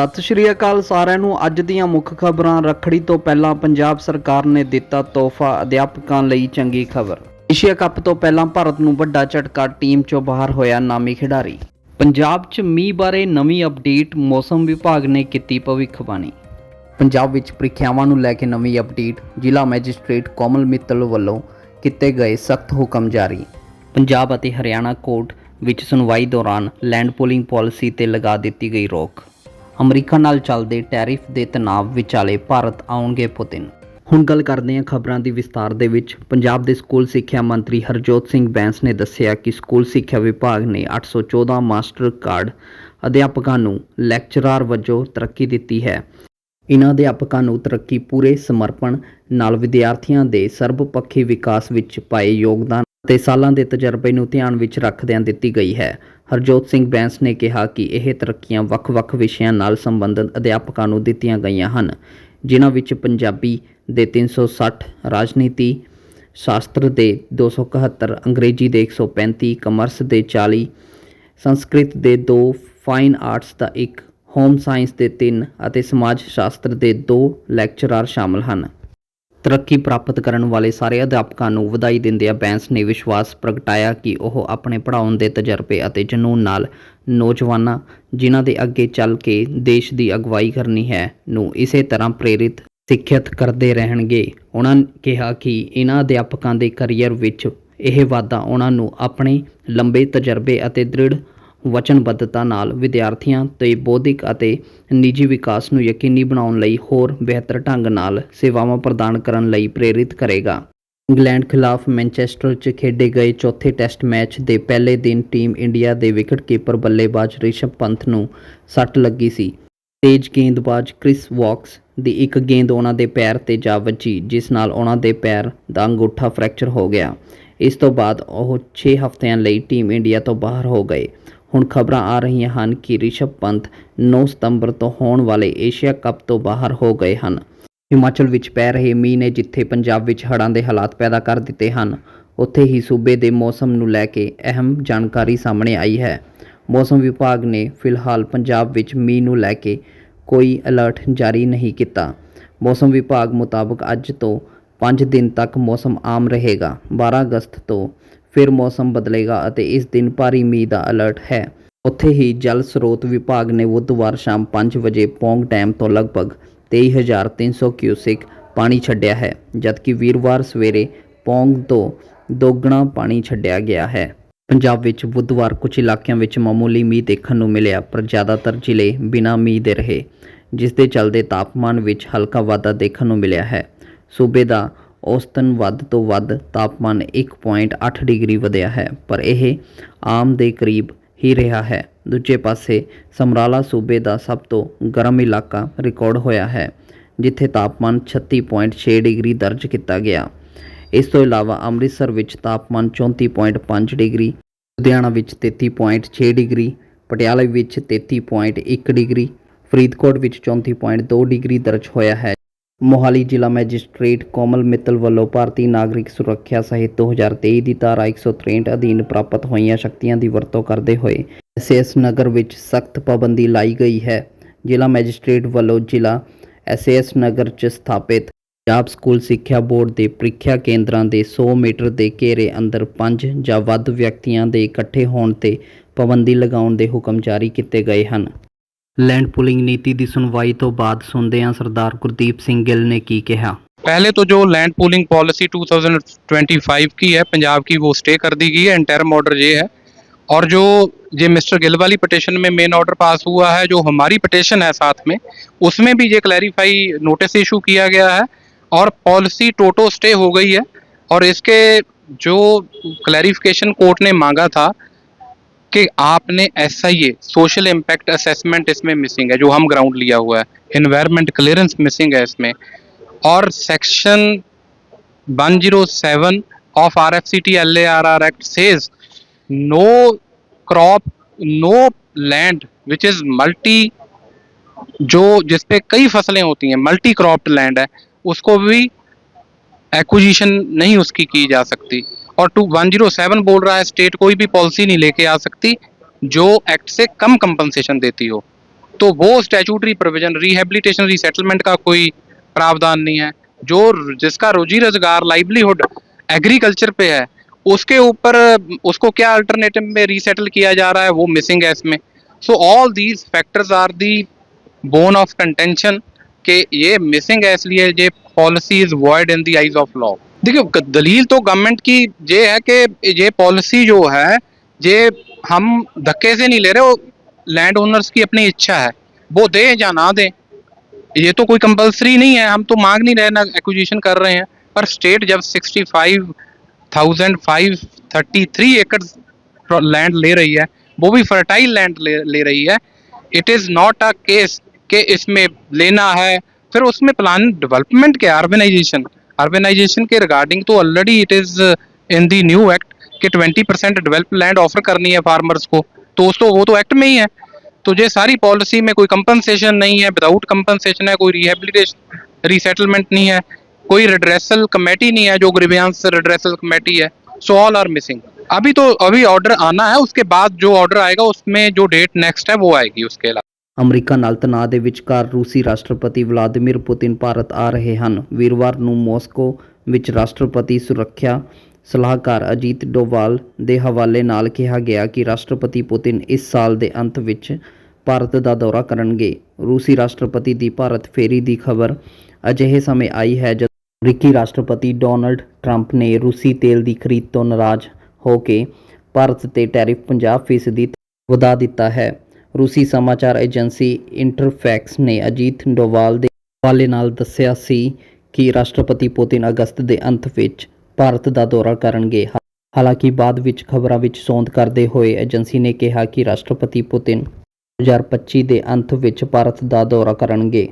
ਸਤਿ ਸ਼੍ਰੀ ਅਕਾਲ ਸਾਰਿਆਂ ਨੂੰ। ਅੱਜ ਦੀਆਂ ਮੁੱਖ ਖਬਰਾਂ, ਰੱਖੜੀ ਤੋਂ ਪਹਿਲਾਂ ਪੰਜਾਬ ਸਰਕਾਰ ਨੇ ਦਿੱਤਾ ਤੋਹਫਾ ਅਧਿਆਪਕਾਂ ਲਈ ਚੰਗੀ ਖਬਰ। ਏਸ਼ੀਆ ਕੱਪ ਤੋਂ ਪਹਿਲਾਂ ਭਾਰਤ ਨੂੰ ਵੱਡਾ ਝਟਕਾ, ਟੀਮ ਚੋਂ ਬਾਹਰ ਹੋਇਆ ਨਾਮੀ ਖਿਡਾਰੀ। ਪੰਜਾਬ 'ਚ ਮੀਂਹ ਬਾਰੇ ਨਵੀਂ ਅਪਡੇਟ ਮੌਸਮ ਵਿਭਾਗ ਨੇ ਕੀਤੀ ਭਵਿੱਖਬਾਣੀ। ਪੰਜਾਬ ਵਿੱਚ ਪ੍ਰੀਖਿਆਵਾਂ ਨੂੰ ਲੈ ਕੇ ਨਵੀਂ ਅਪਡੇਟ, ਜ਼ਿਲ੍ਹਾ ਮੈਜਿਸਟ੍ਰੇਟ ਕੋਮਲ ਮਿੱਤਲ ਵੱਲੋਂ ਕੀਤੇ ਗਏ ਸਖਤ ਹੁਕਮ ਜਾਰੀ। ਪੰਜਾਬ ਅਤੇ ਹਰਿਆਣਾ ਕੋਰਟ ਵਿੱਚ ਸੁਣਵਾਈ ਦੌਰਾਨ ਲੈਂਡ ਪੂਲਿੰਗ ਪਾਲਿਸੀ ਤੇ ਲਗਾ ਦਿੱਤੀ ਗਈ ਰੋਕ। ਅਮਰੀਕਾ ਨਾਲ ਚੱਲਦੇ ਟੈਰਿਫ ਦੇ ਤਣਾਅ ਵਿਚਾਲੇ ਭਾਰਤ ਆਉਣਗੇ ਪੁਤਿਨ। ਹੁਣ ਗੱਲ ਕਰਦੇ ਹਾਂ ਖਬਰਾਂ ਦੀ ਵਿਸਤਾਰ ਦੇ ਵਿੱਚ। ਪੰਜਾਬ ਦੇ ਸਕੂਲ ਸਿੱਖਿਆ ਮੰਤਰੀ ਹਰਜੋਤ ਸਿੰਘ ਬੈਂਸ ਨੇ ਦੱਸਿਆ ਕਿ ਸਕੂਲ ਸਿੱਖਿਆ ਵਿਭਾਗ ਨੇ 814 ਮਾਸਟਰ ਕਾਰਡ ਅਧਿਆਪਕਾਂ ਨੂੰ ਲੈਕਚਰਾਰ ਵਜੋਂ ਤਰੱਕੀ ਦਿੱਤੀ ਹੈ। ਇਨ੍ਹਾਂ ਅਧਿਆਪਕਾਂ ਨੂੰ ਤਰੱਕੀ ਪੂਰੇ ਸਮਰਪਣ ਨਾਲ ਵਿਦਿਆਰਥੀਆਂ ਦੇ ਸਰਬਪੱਖੀ ਵਿਕਾਸ ਵਿੱਚ ਪਾਏ ਯੋਗਦਾਨ ਅਤੇ ਸਾਲਾਂ ਦੇ ਤਜਰਬੇ ਨੂੰ ਧਿਆਨ ਵਿੱਚ ਰੱਖਦਿਆਂ ਦਿੱਤੀ ਗਈ ਹੈ। ਹਰਜੋਤ ਸਿੰਘ ਬੈਂਸ ਨੇ ਕਿਹਾ ਕਿ ਇਹ ਤਰੱਕੀਆਂ ਵੱਖ-ਵੱਖ ਵਿਸ਼ਿਆਂ ਨਾਲ ਸੰਬੰਧਿਤ ਅਧਿਆਪਕਾਂ ਨੂੰ ਦਿੱਤੀਆਂ ਗਈਆਂ ਹਨ, ਜਿਨ੍ਹਾਂ ਵਿੱਚ ਪੰਜਾਬੀ ਦੇ 360 ਰਾਜਨੀਤੀ, ਸ਼ਾਸਤਰ ਦੇ 271 ਅੰਗਰੇਜ਼ੀ ਦੇ 135 ਕਮਰਸ ਦੇ 40 ਸੰਸਕ੍ਰਿਤ ਦੇ 2 ਫਾਈਨ ਆਰਟਸ ਦਾ 1 ਹੋਮ ਸਾਇੰਸ ਦੇ 3 ਅਤੇ ਸਮਾਜ ਸ਼ਾਸਤਰ ਦੇ 2 ਲੈਕਚਰਾਰ ਸ਼ਾਮਲ ਹਨ। ਤਰੱਕੀ ਪ੍ਰਾਪਤ ਕਰਨ ਵਾਲੇ ਸਾਰੇ ਅਧਿਆਪਕਾਂ ਨੂੰ ਵਧਾਈ ਦਿੰਦਿਆਂ ਬੈਂਸ ਨੇ ਵਿਸ਼ਵਾਸ ਪ੍ਰਗਟਾਇਆ ਕਿ ਉਹ ਆਪਣੇ ਪੜ੍ਹਾਉਣ ਦੇ ਤਜਰਬੇ ਅਤੇ ਜਨੂੰਨ ਨਾਲ ਨੌਜਵਾਨਾਂ ਜਿਨ੍ਹਾਂ ਦੇ ਅੱਗੇ ਚੱਲ ਕੇ ਦੇਸ਼ ਦੀ ਅਗਵਾਈ ਕਰਨੀ ਹੈ ਨੂੰ ਇਸੇ ਤਰ੍ਹਾਂ ਪ੍ਰੇਰਿਤ ਸਿੱਖਿਅਤ ਕਰਦੇ ਰਹਿਣਗੇ। ਉਹਨਾਂ ਕਿਹਾ ਕਿ ਇਹਨਾਂ ਅਧਿਆਪਕਾਂ ਦੇ ਕੈਰੀਅਰ ਵਿੱਚ ਇਹ ਵਾਧਾ ਉਹਨਾਂ ਨੂੰ ਆਪਣੇ ਲੰਬੇ ਤਜਰਬੇ ਅਤੇ ਦ੍ਰਿੜ ਵਚਨਬੱਧਤਾ ਨਾਲ ਵਿਦਿਆਰਥੀਆਂ 'ਤੇ ਬੌਧਿਕ ਅਤੇ ਨਿੱਜੀ ਵਿਕਾਸ ਨੂੰ ਯਕੀਨੀ ਬਣਾਉਣ ਲਈ ਹੋਰ ਬਿਹਤਰ ਢੰਗ ਨਾਲ ਸੇਵਾਵਾਂ ਪ੍ਰਦਾਨ ਕਰਨ ਲਈ ਪ੍ਰੇਰਿਤ ਕਰੇਗਾ। ਇੰਗਲੈਂਡ ਖਿਲਾਫ ਮੈਨਚੈਸਟਰ 'ਚ ਖੇਡੇ ਗਏ ਚੌਥੇ ਟੈਸਟ ਮੈਚ ਦੇ ਪਹਿਲੇ ਦਿਨ ਟੀਮ ਇੰਡੀਆ ਦੇ ਵਿਕਟਕੀਪਰ ਬੱਲੇਬਾਜ਼ ਰਿਸ਼ਭ ਪੰਥ ਨੂੰ ਸੱਟ ਲੱਗੀ ਸੀ। ਤੇਜ਼ ਗੇਂਦਬਾਜ਼ ਕ੍ਰਿਸ ਵਾਕਸ ਦੀ ਇੱਕ ਗੇਂਦ ਉਹਨਾਂ ਦੇ ਪੈਰ ਤੇ ਜਾ ਵੱਜੀ, ਜਿਸ ਨਾਲ ਉਹਨਾਂ ਦੇ ਪੈਰ ਦਾ ਅੰਗੂਠਾ ਫ੍ਰੈਕਚਰ ਹੋ ਗਿਆ। ਇਸ ਤੋਂ ਬਾਅਦ ਉਹ 6 ਹਫ਼ਤਿਆਂ ਲਈ ਟੀਮ ਇੰਡੀਆ ਤੋਂ ਬਾਹਰ ਹੋ ਗਏ। ਹੁਣ ਖਬਰਾਂ ਆ ਰਹੀਆਂ ਹਨ ਕਿ ਰਿਸ਼ਭ ਪੰਤ 9 ਸਤੰਬਰ ਤੋਂ ਹੋਣ ਵਾਲੇ ਏਸ਼ੀਆ ਕੱਪ ਤੋਂ ਬਾਹਰ ਹੋ ਗਏ ਹਨ। ਹਿਮਾਚਲ ਵਿੱਚ ਪੈ ਰਹੇ ਮੀਂਹ ਨੇ ਜਿੱਥੇ ਪੰਜਾਬ ਵਿੱਚ ਹੜ੍ਹਾਂ ਦੇ ਹਾਲਾਤ ਪੈਦਾ ਕਰ ਦਿੱਤੇ ਹਨ, ਉੱਥੇ ਹੀ ਸੂਬੇ ਦੇ ਮੌਸਮ ਨੂੰ ਲੈ ਕੇ ਅਹਿਮ ਜਾਣਕਾਰੀ ਸਾਹਮਣੇ ਆਈ ਹੈ। ਮੌਸਮ ਵਿਭਾਗ ਨੇ ਫਿਲਹਾਲ ਪੰਜਾਬ ਵਿੱਚ ਮੀਂਹ ਨੂੰ ਲੈ ਕੇ ਕੋਈ ਅਲਰਟ ਜਾਰੀ ਨਹੀਂ ਕੀਤਾ। ਮੌਸਮ ਵਿਭਾਗ ਮੁਤਾਬਕ ਅੱਜ ਤੋਂ 5 ਦਿਨ ਤੱਕ ਮੌਸਮ ਆਮ ਰਹੇਗਾ। 12 ਅਗਸਤ ਤੋਂ ਫਿਰ ਮੌਸਮ ਬਦਲੇਗਾ ਅਤੇ ਇਸ ਦਿਨ ਭਾਰੀ ਮੀਂਹ ਦਾ ਅਲਰਟ ਹੈ। ਉੱਥੇ ਹੀ ਜਲ ਸਰੋਤ ਵਿਭਾਗ ਨੇ ਬੁੱਧਵਾਰ ਸ਼ਾਮ 5 ਵਜੇ ਪੌਂਗ ਡੈਮ ਤੋਂ ਲਗਭਗ 23300 ਕਿਊਸਿਕ ਪਾਣੀ ਛੱਡਿਆ ਹੈ, ਜਦਕਿ ਵੀਰਵਾਰ ਸਵੇਰੇ ਪੌਂਗ ਤੋਂ ਦੋਗਣਾ ਪਾਣੀ ਛੱਡਿਆ ਗਿਆ ਹੈ। ਪੰਜਾਬ ਵਿੱਚ ਬੁੱਧਵਾਰ ਕੁਝ ਇਲਾਕਿਆਂ ਵਿੱਚ ਮਾਮੂਲੀ ਮੀਂਹ ਦੇਖਣ ਨੂੰ ਮਿਲਿਆ, ਪਰ ਜ਼ਿਆਦਾਤਰ ਜ਼ਿਲ੍ਹੇ ਬਿਨਾਂ ਮੀਂਹ ਦੇ ਰਹੇ, ਜਿਸ ਦੇ ਚੱਲਦੇ ਤਾਪਮਾਨ ਵਿੱਚ ਹਲਕਾ ਵਾਧਾ ਦੇਖਣ ਨੂੰ ਮਿਲਿਆ ਹੈ। ਸੂਬੇ ਦਾ ਔਸਤਨ ਵੱਧ ਤੋਂ ਵੱਧ ਤਾਪਮਾਨ 1.8 ਡਿਗਰੀ ਵਧਿਆ ਹੈ, ਪਰ ਇਹ ਆਮ ਦੇ ਕਰੀਬ ਹੀ ਰਿਹਾ ਹੈ। ਦੂਜੇ ਪਾਸੇ, ਸਮਰਾਲਾ ਸੂਬੇ ਦਾ ਸਭ ਤੋਂ ਗਰਮ ਇਲਾਕਾ ਰਿਕਾਰਡ ਹੋਇਆ ਹੈ, ਜਿੱਥੇ ਤਾਪਮਾਨ 36.6 ਡਿਗਰੀ ਦਰਜ ਕੀਤਾ ਗਿਆ। ਇਸ ਤੋਂ ਇਲਾਵਾ ਅੰਮ੍ਰਿਤਸਰ ਵਿੱਚ ਤਾਪਮਾਨ 34.5 ਡਿਗਰੀ, ਲੁਧਿਆਣਾ ਵਿੱਚ 33.6 ਡਿਗਰੀ, ਪਟਿਆਲਾ ਵਿੱਚ 33.1 ਡਿਗਰੀ, ਫਰੀਦਕੋਟ ਵਿੱਚ 34.2 ਡਿਗਰੀ ਦਰਜ ਹੋਇਆ ਹੈ। ਮੋਹਾਲੀ ਜ਼ਿਲ੍ਹਾ ਮੈਜਿਸਟ੍ਰੇਟ ਕੋਮਲ ਮਿੱਤਲ ਵੱਲੋਂ ਭਾਰਤੀ ਨਾਗਰਿਕ ਸੁਰੱਖਿਆ ਸਹਿਤ 2023 ਦੀ ਧਾਰਾ 163 ਅਧੀਨ ਪ੍ਰਾਪਤ ਹੋਈਆਂ ਸ਼ਕਤੀਆਂ ਦੀ ਵਰਤੋਂ ਕਰਦੇ ਹੋਏ ਐਸਐਸ ਨਗਰ ਵਿੱਚ ਸਖਤ ਪਾਬੰਦੀ ਲਾਈ ਗਈ ਹੈ। ਜ਼ਿਲ੍ਹਾ ਮੈਜਿਸਟ੍ਰੇਟ ਵੱਲੋਂ ਜ਼ਿਲ੍ਹਾ ਐਸਐਸ ਨਗਰ 'ਚ ਸਥਾਪਿਤ ਪੰਜਾਬ ਸਕੂਲ ਸਿੱਖਿਆ ਬੋਰਡ ਦੇ ਪ੍ਰੀਖਿਆ ਕੇਂਦਰਾਂ ਦੇ 100 ਮੀਟਰ ਦੇ ਘੇਰੇ ਅੰਦਰ 5 ਜਾਂ ਵੱਧ ਵਿਅਕਤੀਆਂ ਦੇ ਇਕੱਠੇ ਹੋਣ ਤੇ ਪਾਬੰਦੀ ਲਗਾਉਣ ਦੇ ਹੁਕਮ ਜਾਰੀ ਕੀਤੇ ਗਏ ਹਨ। ਲੈਂਡ ਪੁਲਿੰਗ ਨੀਤੀ ਦੀ ਸੁਣਵਾਈ ਤੋਂ ਬਾਅਦ ਸੁਣਦੇ ਹਾਂ ਸਰਦਾਰ ਗੁਰਦੀਪ ਸਿੰਘ ਗਿੱਲ ਨੇ ਕੀ ਕਿਹਾ पहले तो जो लैंड पूलिंग पॉलिसी 2025 की है पंजाब की वो स्टे कर दी गई है इंटरम ऑर्डर ये है और जो ये मिस्टर गिल वाली पिटिशन में मेन ऑर्डर पास हुआ है जो हमारी पिटिशन है साथ में उसमें भी ये क्लैरिफाई नोटिस इशू किया गया है और पॉलिसी टोटो स्टे हो गई है और इसके जो क्लैरिफिकेशन कोर्ट ने मांगा था कि आपने ऐसा ए सोशल इम्पैक्ट असेसमेंट इसमें मिसिंग है जो हम ग्राउंड लिया हुआ है। इन्वायरमेंट क्लियरेंस मिसिंग है इसमें। और section 107 of RFCT LARR Act says no crop, no land which is multi जो जिस पे कई फ़सलें होती हैं मल्टी क्रॉप्ड लैंड है उसको भी एक्विजिशन नहीं उसकी की जा सकती। और टू वन ज़ीरो सेवन बोल रहा है स्टेट कोई भी पॉलिसी नहीं लेके आ सकती, जो एक्ट से कम कंपनसेशन देती हो। तो वो स्टैचूटरी प्रोविज़न रिहेबिलिटेशन रिसेटलमेंट का कोई प्रावधान नहीं है। जो जिसका रोजी रोज़गार लाइवलीहुड एग्रीकल्चर पे है, उसके ऊपर, उसको क्या अल्टरनेटिव में रीसेटल किया जा रहा है, वो मिसिंग है इसमें। So all these factors are the bone of contention के ये मिसिंग है, इसलिए ये policy is void in the eyes of law देखिए ग- दलील तो गवर्नमेंट की ये है कि ये पॉलिसी जो है ये हम धक्के से नहीं ले रहे वो लैंड ओनर्स की अपनी इच्छा है। वो दें या ना दें ये तो कोई कंपलसरी नहीं है हम तो मांग नहीं रहे ना एक्विजिशन कर रहे हैं। पर स्टेट जब sixty five thousand five thirty three एकड़ लैंड ले रही है वो भी फर्टाइल लैंड ले, ले रही है। It is not a case के इसमें लेना है फिर उसमें प्लान डेवलपमेंट के अर्बनाइजेशन अर्बनाइजेशन के रिगार्डिंग तो already it is in the new act कि twenty percent develop land offer करनी है फार्मर्स को। तो उस तो वो तो एक्ट में ही है। तो ये सारी पॉलिसी में कोई कंपनसेशन नहीं है विदाउट कंपनसेशन है, कोई रिहेबिलिटेशन रिसेटलमेंट नहीं है, कोई रिड्रेसल कमेटी नहीं है, जो ग्रीवियांस रिड्रेसल कमेटी है। सो ऑल आर मिसिंग अभी तो अभी ऑर्डर आना है, उसके बाद जो ऑर्डर आएगा, उसमें जो डेट नेक्स्ट है, वो आएगी उसके अलावा। ਅਮਰੀਕਾ ਨਾਲ ਤਣਾਅ ਦੇ ਵਿਚਕਾਰ ਰੂਸੀ ਰਾਸ਼ਟਰਪਤੀ ਵਲਾਦੀਮੀਰ ਪੁਤਿਨ ਭਾਰਤ ਆ ਰਹੇ ਹਨ। ਵੀਰਵਾਰ ਨੂੰ ਮਾਸਕੋ ਵਿੱਚ ਰਾਸ਼ਟਰਪਤੀ ਸੁਰੱਖਿਆ ਸਲਾਹਕਾਰ ਅਜੀਤ ਡੋਵਾਲ ਦੇ ਹਵਾਲੇ ਨਾਲ ਕਿਹਾ ਗਿਆ ਕਿ ਰਾਸ਼ਟਰਪਤੀ ਪੁਤਿਨ ਇਸ ਸਾਲ ਦੇ ਅੰਤ ਵਿੱਚ ਭਾਰਤ ਦਾ ਦੌਰਾ ਕਰਨਗੇ। ਰੂਸੀ ਰਾਸ਼ਟਰਪਤੀ ਦੀ ਭਾਰਤ ਫੇਰੀ ਦੀ ਖਬਰ ਅਜਿਹੇ ਸਮੇਂ ਆਈ ਹੈ ਜਦ ਅਮਰੀਕੀ ਰਾਸ਼ਟਰਪਤੀ ਡੋਨਲਡ ਟਰੰਪ ਨੇ ਰੂਸੀ ਤੇਲ ਦੀ ਖਰੀਦ ਤੋਂ ਨਾਰਾਜ਼ ਹੋ ਕੇ ਭਾਰਤ ਤੇ ਟੈਰਿਫ 50% ਵਧਾ ਦਿੱਤਾ ਹੈ। ਰੂਸੀ ਸਮਾਚਾਰ ਏਜੰਸੀ ਇੰਟਰਫੈਕਸ ਨੇ ਅਜੀਤ ਡੋਵਾਲ ਦੇ ਹਵਾਲੇ ਨਾਲ ਦੱਸਿਆ ਸੀ ਕਿ ਰਾਸ਼ਟਰਪਤੀ ਪੁਤਿਨ ਅਗਸਤ ਦੇ ਅੰਤ ਵਿੱਚ ਭਾਰਤ ਦਾ ਦੌਰਾ ਕਰਨਗੇ। ਹਾਲਾਂਕਿ ਬਾਅਦ ਵਿੱਚ ਖਬਰਾਂ ਵਿੱਚ ਸੌਂਦ ਕਰਦੇ ਹੋਏ ਏਜੰਸੀ ਨੇ ਕਿਹਾ ਕਿ ਰਾਸ਼ਟਰਪਤੀ ਪੁਤਿਨ 2025 ਦੇ ਅੰਤ ਵਿੱਚ ਭਾਰਤ ਦਾ ਦੌਰਾ ਕਰਨਗੇ।